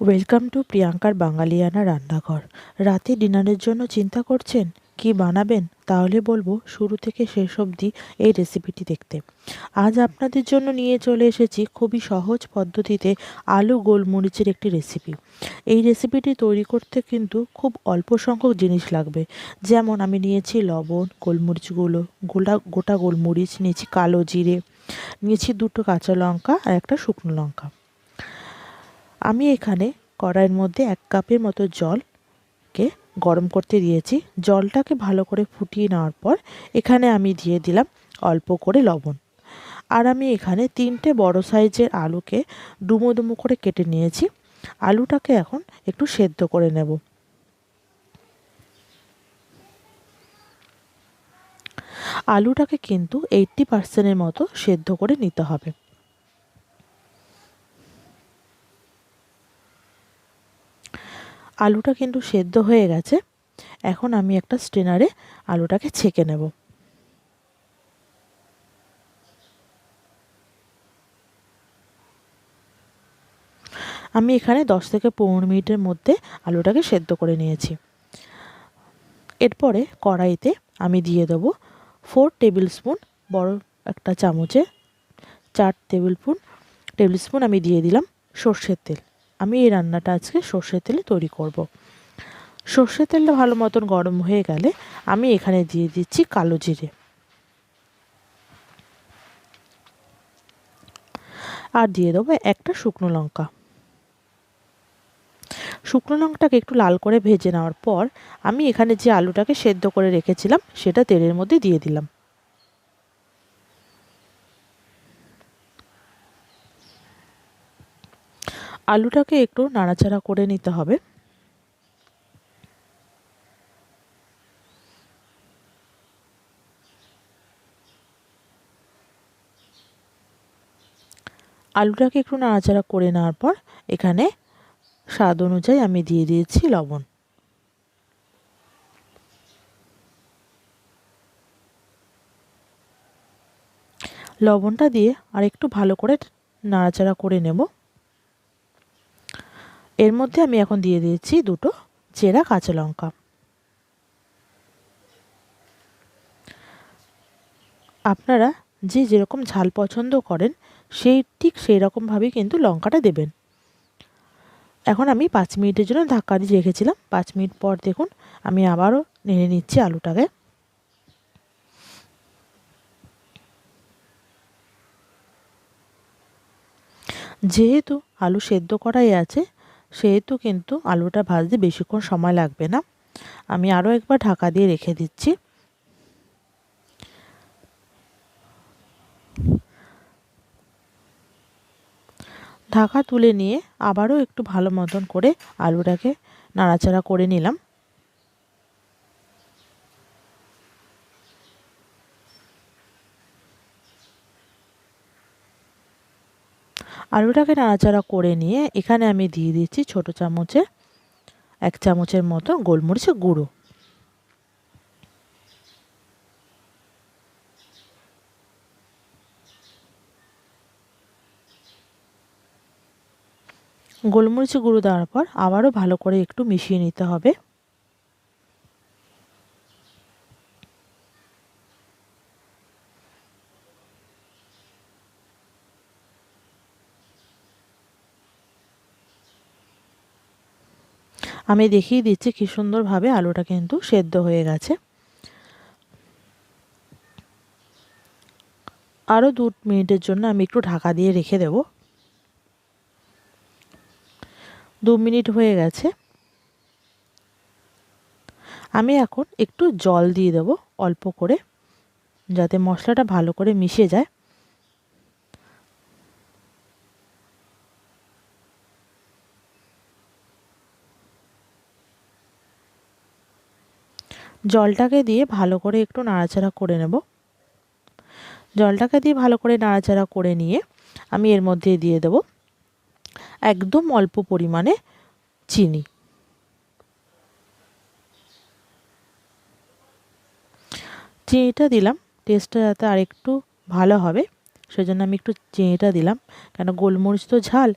Welcome to প্রিয়াঙ্কার বাঙালিয়ানা রান্নাঘর রাতে ডিনারের জন্য চিন্তা করছেন? কি বানাবেন? তাহলে বলব, শুরু থেকে শেষ অবধি এই রেসিপিটি দেখতে। আজ আপনাদের জন্য নিয়ে চলে এসেছি খুবই সহজ পদ্ধতিতে আলু গোলমরিচের একটি রেসিপি এই রেসিপিটি তৈরি করতে কিন্তু খুব অল্প সংখ্যক জিনিস লাগবে। যেমন আমি নিয়েছি লবণ, গোলমরিচগুলো, গোটা গোটা গোলমরিচ, নিয়েছি কালো জিরে, নিয়েছি দুটো কাঁচা লঙ্কা আর একটা শুকনো লঙ্কা। আমি এখানে কড়াইয়ের মধ্যে এক কাপের মতো জলকে গরম করতে দিয়েছি। জলটাকে ভালো করে ফুটিয়ে নেওয়ার পর এখানে আমি দিয়ে দিলাম অল্প করে লবণ। আর আমি এখানে তিনটে বড় সাইজের আলুকে ডুমো ডুমো করে কেটে নিয়েছি। আলুটাকে এখন একটু সেদ্ধ করে নেব। আলুটাকে কিন্তু এইট্টি পার্সেন্টের মতো সেদ্ধ করে নিতে হবে। আলুটা কিন্তু সেদ্ধ হয়ে গেছে। এখন আমি একটা স্টেনারে আলুটাকে ছেঁকে নেব। আমি এখানে দশ থেকে পনেরো মিনিটের মধ্যে আলুটাকে সেদ্ধ করে নিয়েছি। এরপরে কড়াইতে আমি দিয়ে দেবো ফোর টেবিল স্পুন বড় একটা চামচে চার টেবিল স্পুন টেবিল স্পুন আমি দিয়ে দিলাম সর্ষের তেল। আমি এই রান্নাটা আজকে সর্ষের তেলে তৈরি করব। সর্ষের তেলটা ভালো মতন গরম হয়ে গেলে আমি এখানে দিয়ে দিচ্ছি কালো জিরে। আর দিয়ে দেবো একটা শুকনো লঙ্কা। শুকনো লঙ্কাটাকে একটু লাল করে ভেজে নেওয়ার পর আমি এখানে যে আলুটাকে সেদ্ধ করে রেখেছিলাম, সেটা তেলের মধ্যে দিয়ে দিলাম। আলুটাকে একটু নাড়াচাড়া করে নিতে হবে। আলুটাকে একটু নাড়াচাড়া করে নেওয়ার পর এখানে স্বাদ অনুযায়ী আমি দিয়ে দিয়েছি লবণ। লবণটা দিয়ে আর একটু ভালো করে নাড়াচাড়া করে নেব। এর মধ্যে আমি এখন দিয়ে দিয়েছি দুটো চেরা কাঁচা লঙ্কা। আপনারা যে যেরকম ঝাল পছন্দ করেন, সেই ঠিক সেই রকমভাবেই কিন্তু লঙ্কাটা দেবেন। এখন আমি পাঁচ মিনিটের জন্য ধাক্কা দিয়ে রেখেছিলাম। পাঁচ মিনিট পর দেখুন, আমি আবারও নেড়ে নিচ্ছি আলুটাকে। যেহেতু আলু সেদ্ধ করাই আছে সেহেতু কিন্তু আলুটা ভাজতে বেশিক্ষণ সময় লাগবে না। আমি আরও একবার ঢাকা দিয়ে রেখে দিচ্ছি। ঢাকা তুলে নিয়ে আবারও একটু ভালো মতন করে আলুটাকে নাড়াচাড়া করে নিলাম। আলুটাকে নাড়াচাড়া করে নিয়ে এখানে আমি দিয়ে দিচ্ছি ছোটো চামচে এক চামচের মতো গোলমরিচের গুঁড়ো। গোলমরিচের গুঁড়ো দেওয়ার পর আবারও ভালো করে একটু মিশিয়ে নিতে হবে। আমি দেখিয়ে দিচ্ছি কী সুন্দরভাবে আলুটা কিন্তু সেদ্ধ হয়ে গেছে। আরও দু মিনিটের জন্য আমি একটু ঢাকা দিয়ে রেখে দেব। দু মিনিট হয়ে গেছে। আমি এখন একটু জল দিয়ে দেব অল্প করে, যাতে মশলাটা ভালো করে মিশে যায়। জলটাকে দিয়ে ভালো করে একটু নাড়াচাড়া করে নেব। জলটাকে দিয়ে ভালো করে নাড়াচাড়া করে নিয়ে আমি এর মধ্যে দিয়ে দেব একদম অল্প পরিমাণে চিনি। চিনিটা দিলাম টেস্টটা যাতে আর একটু ভালো হবে, সেজন্য আমি একটু চিনিটা দিলাম। কেন গোলমরিচ তো ঝাল,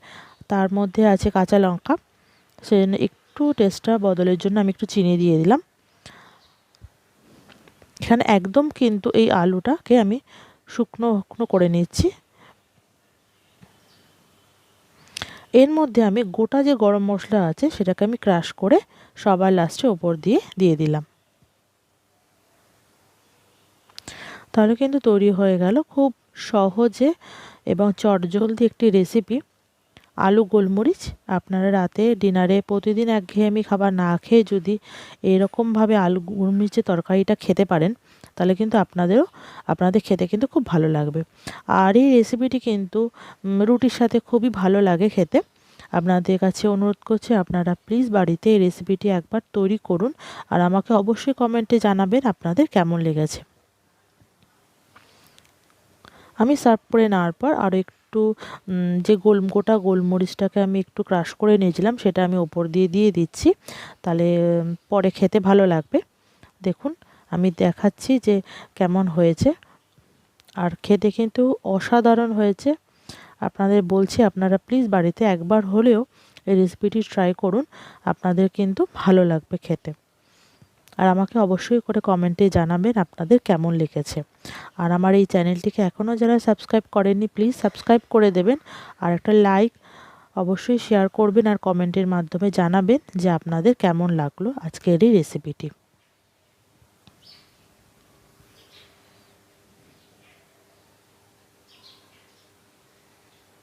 তার মধ্যে আছে কাঁচা লঙ্কা, সেজন্য একটু টেস্টটা বদলের জন্য আমি একটু চিনি দিয়ে দিলাম। এখানে একদম কিন্তু এই আলুটাকে আমি শুকনো শুকনো করে নিচ্ছি। এর মধ্যে আমি গোটা যে গরম মশলা আছে সেটাকে আমি ক্রাশ করে সবার লাস্টে ওপর দিয়ে দিয়ে দিলাম। তাহলে কিন্তু তৈরি হয়ে গেল খুব সহজে এবং চটজলদি একটি রেসিপি আলু, গোলমরিচ। আপনারা রাতে ডিনারে প্রতিদিন একঘেয়েমি খাবার না খেয়ে যদি এরকমভাবে আলু, গোলমরিচের তরকারিটা খেতে পারেন, তাহলে কিন্তু আপনাদেরও, আপনাদের খেতে কিন্তু খুব ভালো লাগবে। আর এই রেসিপিটি কিন্তু রুটির সাথে খুবই ভালো লাগে খেতে। আপনাদের কাছে অনুরোধ করছি, আপনারা প্লিজ বাড়িতে এই রেসিপিটি একবার তৈরি করুন আর আমাকে অবশ্যই কমেন্টে জানাবেন আপনাদের কেমন লেগেছে। আমি সার্ভ করে নেওয়ার পর আরও একটু যে গোল, গোটা গোলমরিচটাকে আমি একটু ক্রাশ করে নিয়েছিলাম, সেটা আমি ওপর দিয়ে দিয়ে দিচ্ছি। তাহলে পরে খেতে ভালো লাগবে। দেখুন, আমি দেখাচ্ছি যে কেমন হয়েছে। আর খেতে কিন্তু অসাধারণ হয়েছে। আপনাদের বলছি, আপনারা প্লিজ বাড়িতে একবার হলেও এই রেসিপিটি ট্রাই করুন। আপনাদের কিন্তু ভালো লাগবে খেতে। আর আমাকে অবশ্যই করে কমেন্টে জানাবেন আপনাদের কেমন লেগেছে। আর আমার এই চ্যানেলটিকে এখনও যারা সাবস্ক্রাইব করেননি, প্লিজ সাবস্ক্রাইব করে দেবেন। আর একটা লাইক অবশ্যই শেয়ার করবেন আর কমেন্টের মাধ্যমে জানাবেন যে আপনাদের কেমন লাগল আজকের এই রেসিপিটি।